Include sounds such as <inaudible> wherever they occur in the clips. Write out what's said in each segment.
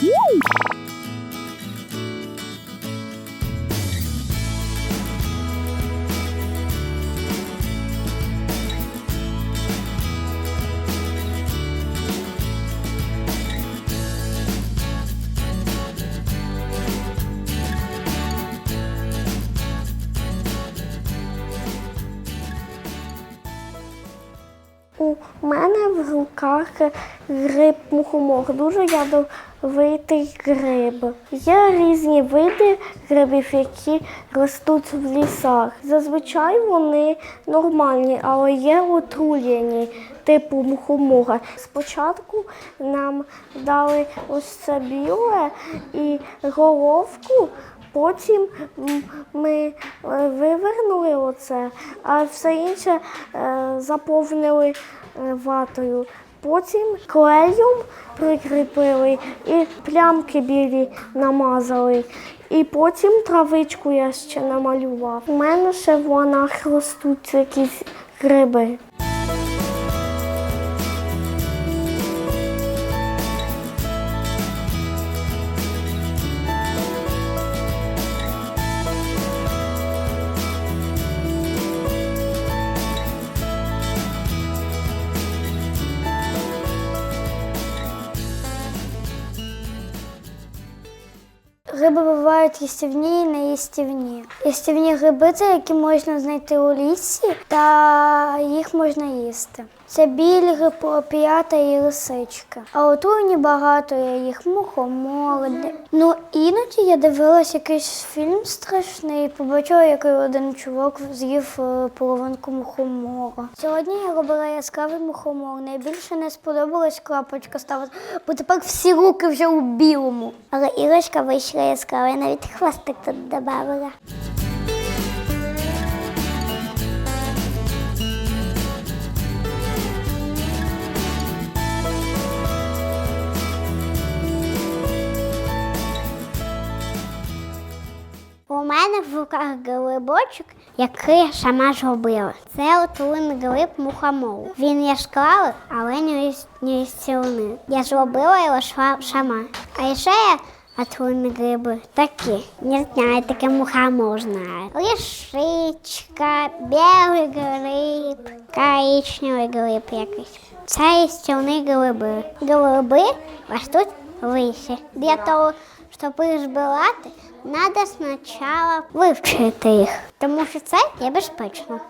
Woo! У мене в руках гриб мухомор, дуже ядовитий гриб. Є різні види грибів, які ростуть в лісах. Зазвичай вони нормальні, але є отруєні, типу мухомора. Спочатку нам дали ось це біле і головку. Потім ми е, вивернули оце, а все інше е, заповнили ватою. Потім клеєм прикріпили і плямки білі намазали. І потім травичку я ще намалював. У мене ще в ланах ростуть якісь гриби. Гриби бувають їстівні і неїстівні. Їстівні гриби це які можна знайти у лісі, та їх можна їсти. Це білі гриб, опіята і лисичка. А отруйні багато є їх мухомори. де- Ну іноді я дивилась якийсь фільм страшний, побачила, як один чувак з'їв е, половинку мухомора. Сьогодні я робила яскравий мухомор. Найбільше не сподобалась крапочка ставити, бо тепер всі руки вже у білому. Але іграшка вийшла яскрава, я навіть хвостик тут додавала. Мене в руках грибочок, який я сама зробила. Це отруйний гриб мухомол. Він яскравий, але не їстівний. Я зробила його сама. А ще я отруйні гриби такі. Не знаю, таке мухомол знаю. Лишичка, білий гриб, коричневий гриб якийсь. Це їстівні гриби. Гриби ростуть в лісі. Для того, щоб їх збирати, треба спочатку вивчити їх, тому що це є безпечно.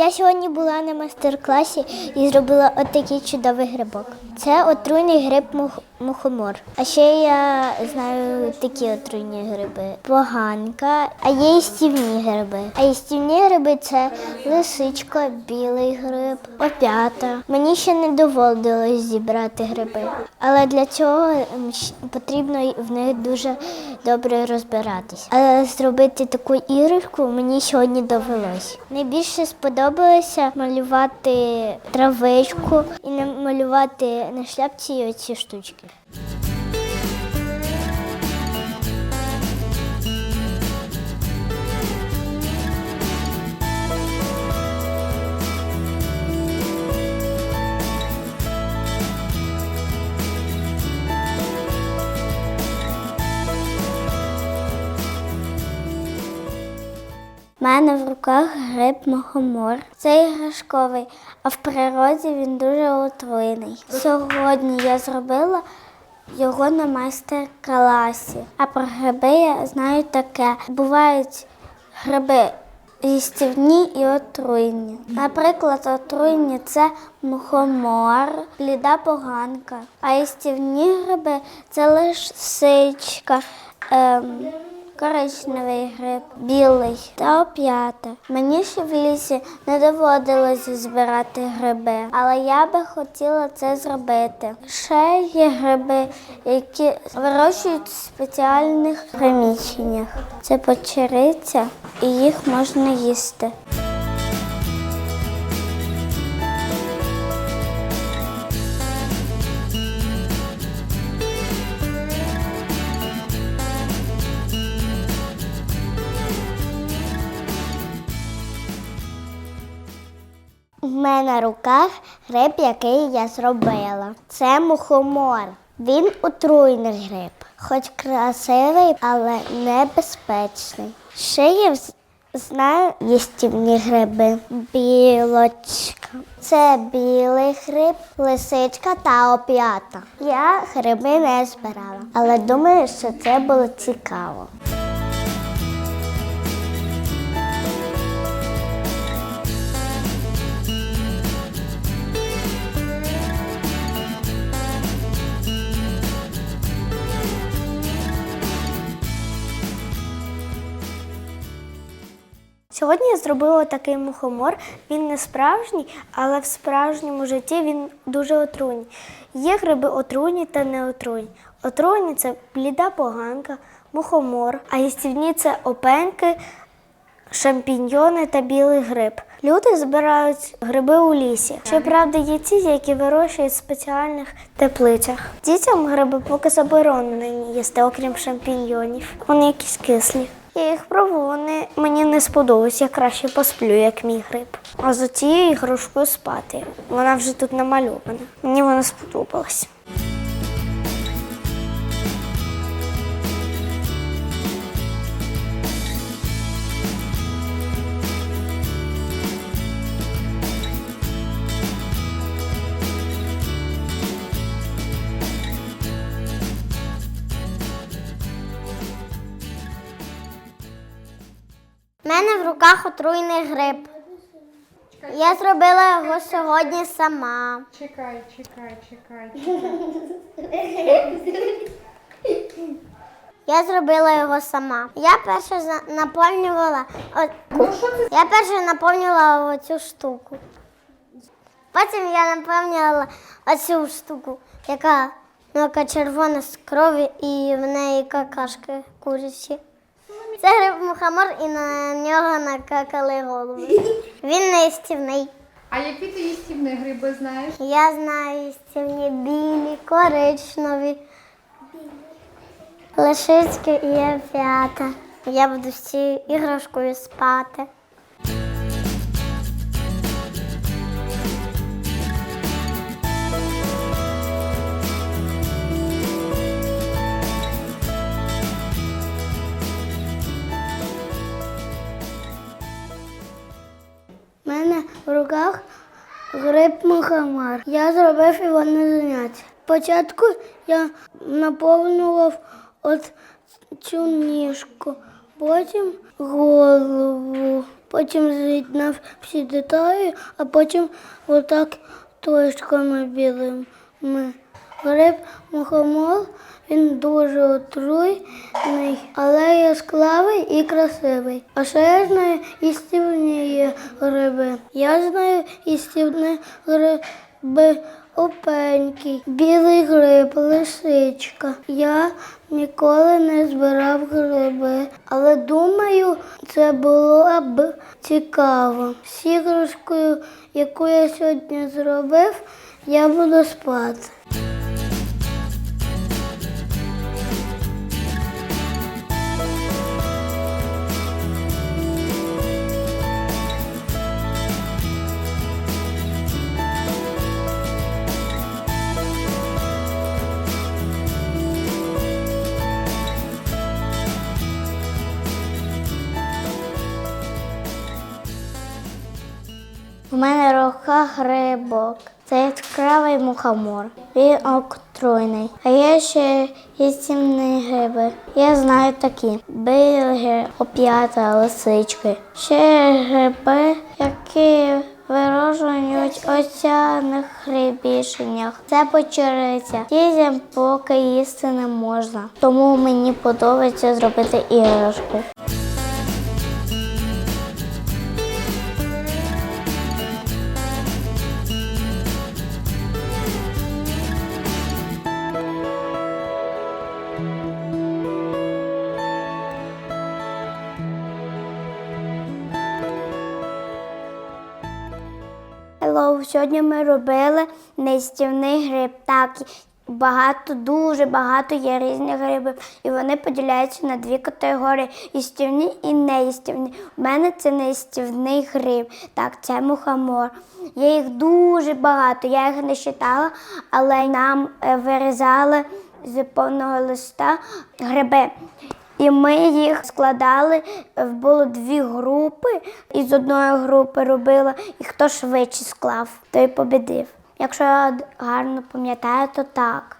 Я сьогодні була на майстер-класі і зробила отакий чудовий грибок. Це отруйний гриб мух- мухомор. А ще я знаю такі отруйні гриби. Поганка, а є і стівні гриби. А і стівні гриби це лисичка, білий гриб, опята. Мені ще не доводилось зібрати гриби. Але для цього потрібно в них дуже добре розбиратись. Але зробити таку іграшку мені сьогодні довелось. Найбільше сподобалося малювати травичку і намалювати на шляпці оці штучки. У мене в руках гриб мухомор. Це іграшковий, а в природі він дуже отруйний. Сьогодні я зробила його на майстер-класі. А про гриби я знаю таке. Бувають гриби їстівні і отруйні. Наприклад, отруйні це мухомор, бліда поганка. А їстівні гриби це лисичка. Ем, коричневий гриб, білий та оп'ята. Мені ще в лісі не доводилось збирати гриби, але я би хотіла це зробити. Ще є гриби, які вирощують в спеціальних приміщеннях. Це печериця, і їх можна їсти. У мене на руках гриб, який я зробила. Це мухомор. Він отруйний гриб, хоч красивий, але небезпечний. Ще я знаю їстівні гриби. Білочка. Це білий гриб, лисичка та оп'ята. Я гриби не збирала, але думаю, що це було цікаво. Сьогодні я зробила такий мухомор. Він не справжній, але в справжньому житті він дуже отруйний. Є гриби отруйні та неотруйні. Отруйні це бліда поганка, мухомор, а їстівні це опеньки, шампіньйони та білий гриб. Люди збирають гриби у лісі. Щоправда, є ті, які вирощують в спеціальних теплицях. Дітям гриби поки заборонені їсти, окрім шампіньйонів. Вони якісь кислі. Я їх пробувала, мені не сподобалось. Я краще посплю, як мій гриб. А за цією ігрушкою спати. Вона вже тут намальована. Мені вона сподобалась. Мене в руках отруйний гриб. Я зробила його сьогодні сама. Чекай, чекай, чекай. <laughs> Я зробила його сама. Я перше наповнювала Ну я перше наповнювала оцю штуку. Потім я наповнювала оцю штуку, яка, ну, яка червона з крові і в неї какашки курячі. Це гриб мухомор і на нього накакали голови. Він не їстівний. А які ти їстівні гриби знаєш? Я знаю їстівні білі, коричневі, лишицькі і опята. Я буду з цією іграшкою спати. Руках гриб мухомор. Я зробив його на заняття. Спочатку я наповнював от цю ніжку, потім голову, потім з'єднав всі деталі, а потім отак точками білими. Гриб мухомор, він дуже отруйний, але яскравий і красивий. А ще я знаю їстівні є гриби. Я знаю їстівні гриби опенький, білий гриб, лисичка. Я ніколи не збирав гриби, але думаю, це було б цікаво. З іграшкою, яку я сьогодні зробив, я буду спати. Грибок. Це яскравий мухомор. Він отруйний. А є ще їстівні гриби. Я знаю такі. Білі, оп'ята, лисички. Ще гриби, які вирожують у оцяних грибішеннях. Це печериця. Дітям поки їсти не можна. Тому мені подобається зробити іграшку. Сьогодні ми робили нестівний гриб. Так, багато, дуже багато є різних грибів, і вони поділяються на дві категорії: їстівні і неїстівні. У мене це неїстівний гриб. Так, це мухомор. Є їх дуже багато. Я їх не вважала, але нам е, вирізали з повного листа гриби. І ми їх складали, е, було дві групи, і з одної групи робила, і хто швидше склав, той побідив. Якщо я гарно пам'ятаю, то так.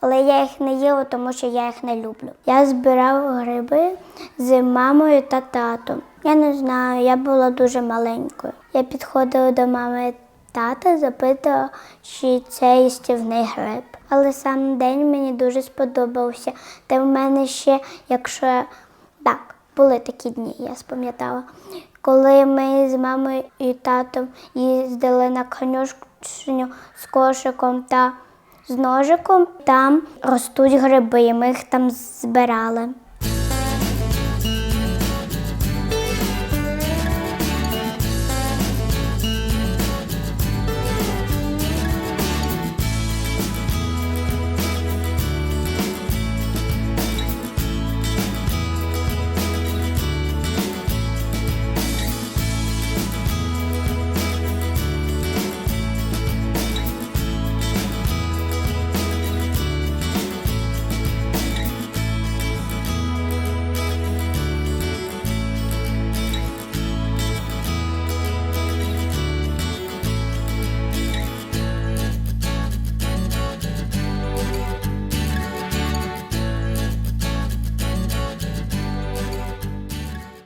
Але я їх не їла, тому що я їх не люблю. Я збирав гриби з мамою та татом. Я не знаю, я була дуже маленькою. Я підходила до мами і тата, запитала, чи це їстівний гриб. Але сам день мені дуже сподобався. Та в мене ще, якщо так, були такі дні, я спам'ятала. Коли ми з мамою і татом їздили на конюшню з кошиком та з ножиком, там ростуть гриби, ми їх там збирали.